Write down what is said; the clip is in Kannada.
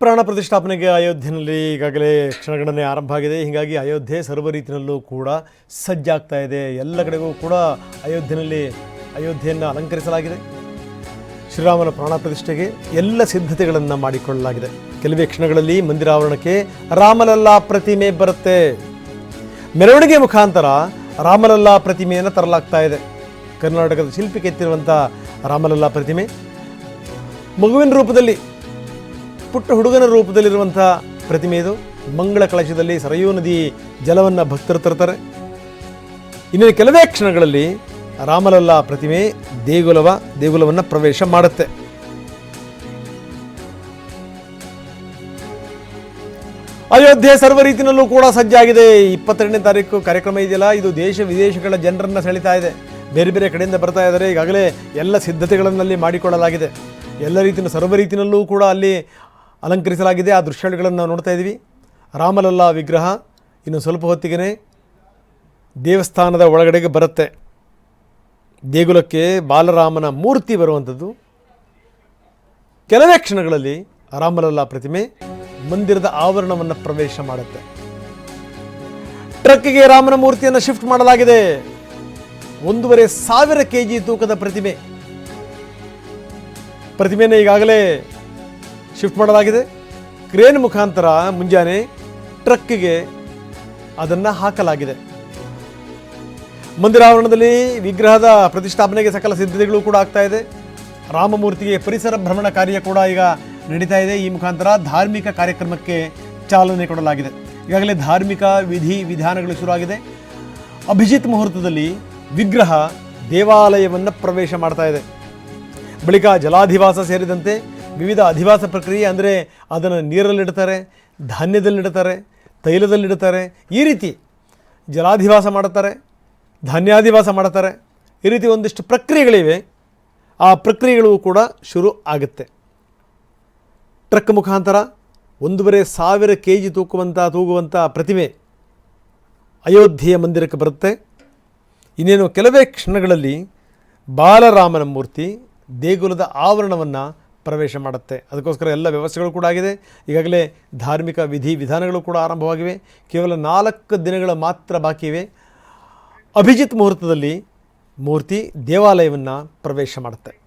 ಪ್ರಾಣ ಪ್ರತಿಷ್ಠಾಪನೆಗೆ ಅಯೋಧ್ಯೆಯಲ್ಲಿ ಈಗಾಗಲೇ ಕ್ಷಣಗಣನೆ ಆರಂಭ ಆಗಿದೆ. ಹೀಗಾಗಿ ಅಯೋಧ್ಯೆ ಸರ್ವ ರೀತಿಯಲ್ಲೂ ಕೂಡ ಸಜ್ಜಾಗ್ತಾ ಇದೆ. ಎಲ್ಲ ಕಡೆಗೂ ಕೂಡ ಅಯೋಧ್ಯೆಯಲ್ಲಿ ಅಯೋಧ್ಯೆಯನ್ನು ಅಲಂಕರಿಸಲಾಗಿದೆ. ಶ್ರೀರಾಮನ ಪ್ರಾಣ ಪ್ರತಿಷ್ಠೆಗೆ ಎಲ್ಲ ಸಿದ್ಧತೆಗಳನ್ನು ಮಾಡಿಕೊಳ್ಳಲಾಗಿದೆ. ಕೆಲವೇ ಕ್ಷಣಗಳಲ್ಲಿ ಮಂದಿರಾವರಣಕ್ಕೆ ರಾಮಲಲ್ಲಾ ಪ್ರತಿಮೆ ಬರುತ್ತೆ. ಮೆರವಣಿಗೆ ಮುಖಾಂತರ ರಾಮಲಲ್ಲಾ ಪ್ರತಿಮೆಯನ್ನು ತರಲಾಗ್ತಾ ಇದೆ. ಕರ್ನಾಟಕದ ಶಿಲ್ಪಿ ಕೆತ್ತಿರುವಂಥ ರಾಮಲಲ್ಲಾ ಪ್ರತಿಮೆ ಮಗುವಿನ ರೂಪದಲ್ಲಿ ಪುಟ್ಟ ಹುಡುಗನ ರೂಪದಲ್ಲಿರುವಂಥ ಪ್ರತಿಮೆ ಇದು. ಮಂಗಳ ಕಳಶದಲ್ಲಿ ಸರಯೂ ನದಿ ಜಲವನ್ನು ಭಕ್ತರು ತರ್ತಾರೆ ಇನ್ನು ಕೆಲವೇ ಕ್ಷಣಗಳಲ್ಲಿ ರಾಮಲಲ್ಲ ಪ್ರತಿಮೆ ದೇಗುಲವ, ದೇಗುಲವನ್ನು ಪ್ರವೇಶ ಮಾಡುತ್ತೆ. ಅಯೋಧ್ಯೆ ಸರ್ವ ರೀತಿಯಲ್ಲೂ ಕೂಡ ಸಜ್ಜಾಗಿದೆ. ಇಪ್ಪತ್ತೆರಡನೇ ತಾರೀಕು ಕಾರ್ಯಕ್ರಮ ಇದೆಯಲ್ಲ. ಇದು ದೇಶ ವಿದೇಶಗಳ ಜನರನ್ನು ಸೆಳಿತಾ ಇದೆ. ಬೇರೆ ಬೇರೆ ಕಡೆಯಿಂದ ಬರ್ತಾ ಇದ್ದಾರೆ. ಈಗಾಗಲೇ ಎಲ್ಲ ಸಿದ್ಧತೆಗಳನ್ನಲ್ಲಿ ಮಾಡಿಕೊಳ್ಳಲಾಗಿದೆ. ಎಲ್ಲ ರೀತಿಯ ಸರ್ವ ರೀತಿಯಲ್ಲೂ ಕೂಡ ಅಲ್ಲಿ ಅಲಂಕರಿಸಲಾಗಿದೆ. ಆ ದೃಶ್ಯಗಳನ್ನು ನಾವು ನೋಡ್ತಾ ಇದ್ದೀವಿ. ರಾಮಲಲ್ಲ ವಿಗ್ರಹ ಇನ್ನು ಸ್ವಲ್ಪ ಹೊತ್ತಿಗೆ ದೇವಸ್ಥಾನದ ಒಳಗಡೆಗೆ ಬರುತ್ತೆ. ದೇಗುಲಕ್ಕೆ ಬಾಲರಾಮನ ಮೂರ್ತಿ ಬರುವಂಥದ್ದು. ಕೆಲವೇ ಕ್ಷಣಗಳಲ್ಲಿ ರಾಮಲಲ್ಲಾ ಪ್ರತಿಮೆ ಮಂದಿರದ ಆವರಣವನ್ನು ಪ್ರವೇಶ ಮಾಡುತ್ತೆ. ಟ್ರಕ್ಗೆ ರಾಮನ ಮೂರ್ತಿಯನ್ನು ಶಿಫ್ಟ್ ಮಾಡಲಾಗಿದೆ. ಒಂದೂವರೆ ಸಾವಿರ ಕೆ ಜಿ ತೂಕದ ಪ್ರತಿಮೆ. ಪ್ರತಿಮೆಯನ್ನು ಈಗಾಗಲೇ ಶಿಫ್ಟ್ ಮಾಡಲಾಗಿದೆ. ಕ್ರೇನ್ ಮುಖಾಂತರ ಮುಂಜಾನೆ ಟ್ರಕ್ಗೆ ಅದನ್ನು ಹಾಕಲಾಗಿದೆ. ಮಂದಿರಾವರಣದಲ್ಲಿ ವಿಗ್ರಹದ ಪ್ರತಿಷ್ಠಾಪನೆಗೆ ಸಕಲ ಸಿದ್ಧತೆಗಳು ಕೂಡ ಆಗ್ತಾ ಇದೆ. ರಾಮಮೂರ್ತಿಗೆ ಪರಿಸರ ಭ್ರಮಣ ಕಾರ್ಯ ಕೂಡ ಈಗ ನಡೀತಾ ಇದೆ. ಈ ಮುಖಾಂತರ ಧಾರ್ಮಿಕ ಕಾರ್ಯಕ್ರಮಕ್ಕೆ ಚಾಲನೆ ಕೊಡಲಾಗಿದೆ. ಈಗಾಗಲೇ ಧಾರ್ಮಿಕ ವಿಧಿ ವಿಧಾನಗಳು ಶುರುವಾಗಿದೆ. ಅಭಿಜಿತ್ ಮುಹೂರ್ತದಲ್ಲಿ ವಿಗ್ರಹ ದೇವಾಲಯವನ್ನು ಪ್ರವೇಶ ಮಾಡ್ತಾ ಇದೆ. ಬಳಿಕ ಜಲಾಧಿವಾಸ ಸೇರಿದಂತೆ ವಿವಿಧ ಅಧಿವಾಸ ಪ್ರಕ್ರಿಯೆ ಅಂದರೆ ಅದನ್ನು ನೀರಲ್ಲಿಡ್ತಾರೆ, ಧಾನ್ಯದಲ್ಲಿಡ್ತಾರೆ, ತೈಲದಲ್ಲಿಡ್ತಾರೆ, ಈ ರೀತಿ ಜಲಾಧಿವಾಸ ಮಾಡುತ್ತಾರೆ, ಧಾನ್ಯಾಧಿವಾಸ ಮಾಡುತ್ತಾರೆ. ಈ ರೀತಿ ಒಂದಿಷ್ಟು ಪ್ರಕ್ರಿಯೆಗಳಿವೆ. ಆ ಪ್ರಕ್ರಿಯೆಗಳು ಕೂಡ ಶುರು ಆಗುತ್ತೆ. ಟ್ರಕ್ ಮುಖಾಂತರ ಒಂದೂವರೆ ಸಾವಿರ ಕೆ ಜಿ ತೂಕುವಂಥ ತೂಗುವಂಥ ಪ್ರತಿಮೆ ಅಯೋಧ್ಯೆಯ ಮಂದಿರಕ್ಕೆ ಬರುತ್ತೆ. ಇನ್ನೇನು ಕೆಲವೇ ಕ್ಷಣಗಳಲ್ಲಿ ಬಾಲರಾಮನ ಮೂರ್ತಿ ದೇಗುಲದ ಆವರಣವನ್ನು ಪ್ರವೇಶ ಮಾಡುತ್ತೆ. ಅದಕ್ಕೋಸ್ಕರ ಎಲ್ಲ ವ್ಯವಸ್ಥೆಗಳು ಕೂಡ ಆಗಿದೆ. ಈಗಾಗಲೇ ಧಾರ್ಮಿಕ ವಿಧಿ ವಿಧಾನಗಳು ಕೂಡ ಆರಂಭವಾಗಿವೆ. ಕೇವಲ ನಾಲ್ಕು ದಿನಗಳು ಮಾತ್ರ ಬಾಕಿ ಇವೆ. ಅಭಿಜಿತ್ ಮುಹೂರ್ತದಲ್ಲಿ ಮೂರ್ತಿ ದೇವಾಲಯವನ್ನು ಪ್ರವೇಶ ಮಾಡುತ್ತೆ.